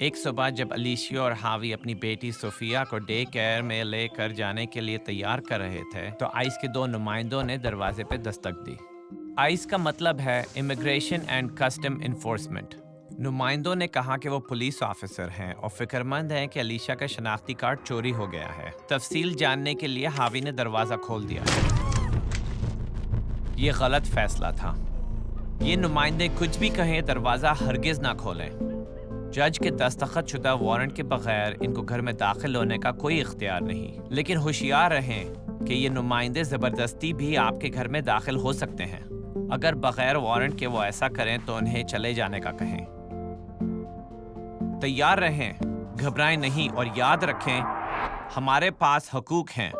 ایک صبح جب علیشیا اور ہاوی اپنی بیٹی صوفیہ کو ڈے کیئر میں لے کر جانے کے لیے تیار کر رہے تھے، تو آئس کے دو نمائندوں نے دروازے پہ دستک دی۔ آئس کا مطلب ہے امیگریشن اینڈ کسٹم انفورسمنٹ نمائندوں نے کہا کہ وہ پولیس آفیسر ہیں اور فکر مند ہیں کہ علیشا کا شناختی کارڈ چوری ہو گیا ہے۔ تفصیل جاننے کے لیے ہاوی نے دروازہ کھول دیا۔ یہ غلط فیصلہ تھا۔ یہ نمائندے کچھ بھی کہیں دروازہ ہرگز نہ کھولیں۔ جج کے دستخط شدہ وارنٹ کے بغیر ان کو گھر میں داخل ہونے کا کوئی اختیار نہیں۔ لیکن ہوشیار رہیں کہ یہ نمائندے زبردستی بھی آپ کے گھر میں داخل ہو سکتے ہیں۔ اگر بغیر وارنٹ کے وہ ایسا کریں تو انہیں چلے جانے کا کہیں۔ تیار رہیں، گھبرائیں نہیں اور یاد رکھیں، ہمارے پاس حقوق ہیں۔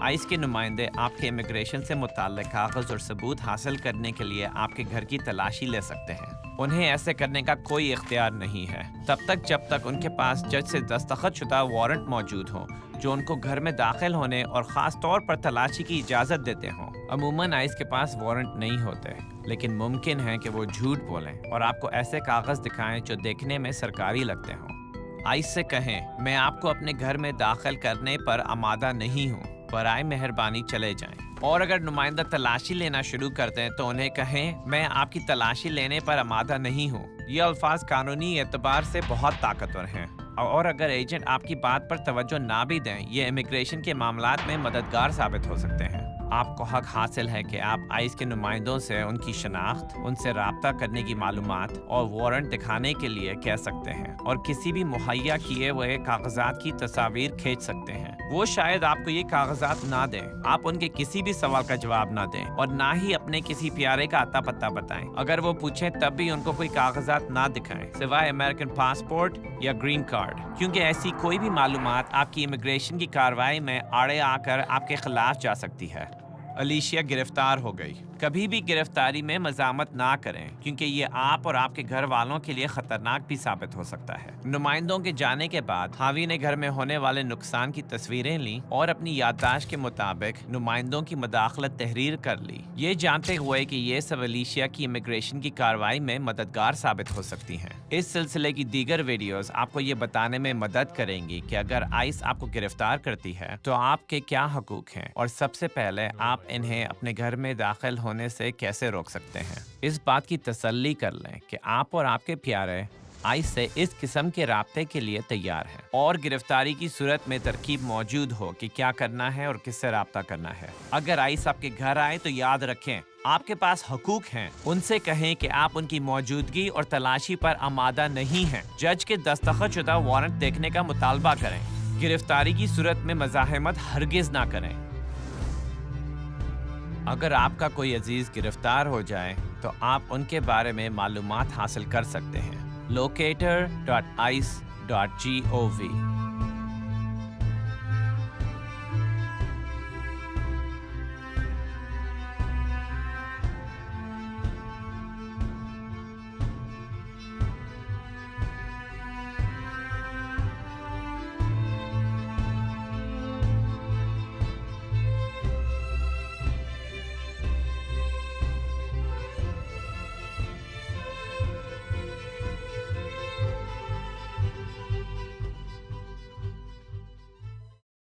آئس کے نمائندے آپ کے امیگریشن سے متعلق کاغذ اور ثبوت حاصل کرنے کے لیے آپ کے گھر کی تلاشی لے سکتے ہیں۔ انہیں ایسے کرنے کا کوئی اختیار نہیں ہے۔ تب تک جب تک ان کے پاس جج سے دستخط شدہ وارنٹ موجود ہو جو ان کو گھر میں داخل ہونے اور خاص طور پر تلاشی کی اجازت دیتے ہوں۔ عموماً آئس کے پاس وارنٹ نہیں ہوتے، لیکن ممکن ہے کہ وہ جھوٹ بولیں اور آپ کو ایسے کاغذ دکھائیں جو دیکھنے میں سرکاری لگتے ہوں۔ آئس سے کہیں، میں آپ کو اپنے گھر میں داخل کرنے پر آمادہ نہیں ہوں۔ برائے مہربانی چلے جائیں۔ اور اگر نمائندہ تلاشی لینا شروع کر دیں تو انہیں کہیں، میں آپ کی تلاشی لینے پر آمادہ نہیں ہوں۔ یہ الفاظ قانونی اعتبار سے بہت طاقتور ہیں۔ اور اگر ایجنٹ آپ کی بات پر توجہ نہ بھی دیں، یہ امیگریشن کے معاملات میں مددگار ثابت ہو سکتے ہیں۔ آپ کو حق حاصل ہے کہ آپ آئس کے نمائندوں سے ان کی شناخت، ان سے رابطہ کرنے کی معلومات اور وارنٹ دکھانے کے لیے کہہ سکتے ہیں۔ اور کسی بھی مہیا کیے ہوئے کاغذات کی تصاویر کھینچ سکتے ہیں۔ وہ شاید آپ کو یہ کاغذات نہ دیں۔ آپ ان کے کسی بھی سوال کا جواب نہ دیں اور نہ ہی اپنے کسی پیارے کا اتا پتہ بتائیں۔ اگر وہ پوچھیں تب بھی ان کو کوئی کاغذات نہ دکھائیں، سوائے امریکن پاسپورٹ یا گرین کارڈ کیونکہ ایسی کوئی بھی معلومات آپ کی امیگریشن کی کاروائی میں آڑے آ کر آپ کے خلاف جا سکتی ہے۔ علیشیا گرفتار ہو گئی۔ کبھی بھی گرفتاری میں مزاحمت نہ کریں، کیونکہ یہ آپ اور آپ کے گھر والوں کے لیے خطرناک بھی ثابت ہو سکتا ہے۔ نمائندوں کے جانے کے بعد ہاوی نے گھر میں ہونے والے نقصان کی تصویریں لیں اور اپنی یادداشت کے مطابق نمائندوں کی مداخلت تحریر کر لی۔ یہ جانتے ہوئے کہ یہ سب علیشیا کی امیگریشن کی کارروائی میں مددگار ثابت ہو سکتی ہیں۔ اس سلسلے کی دیگر ویڈیوز آپ کو یہ بتانے میں مدد کریں گی کہ اگر آئس آپ کو گرفتار کرتی ہے، تو آپ کے کیا حقوق ہیں؟ اور سب سے پہلے آپ انہیں اپنے گھر میں داخل ہونے سے کیسے روک سکتے ہیں؟ اس بات کی تسلی کر لیں کہ آپ اور آپ کے پیارے آئس سے اس قسم کے رابطے کے لیے تیار ہیں۔ اور گرفتاری کی صورت میں ترکیب موجود ہو کہ کیا کرنا ہے اور کس سے رابطہ کرنا ہے۔ اگر آئس آپ کے گھر آئے تو یاد رکھیں، آپ کے پاس حقوق ہیں۔ ان سے کہیں کہ آپ ان کی موجودگی اور تلاشی پر آمادہ نہیں ہیں۔ جج کے دستخط شدہ وارنٹ دیکھنے کا مطالبہ کریں۔ گرفتاری کی صورت میں مزاحمت ہرگز نہ کریں۔ اگر آپ کا کوئی عزیز گرفتار ہو جائے، تو آپ ان کے بارے میں معلومات حاصل کر سکتے ہیں۔ لوکیٹر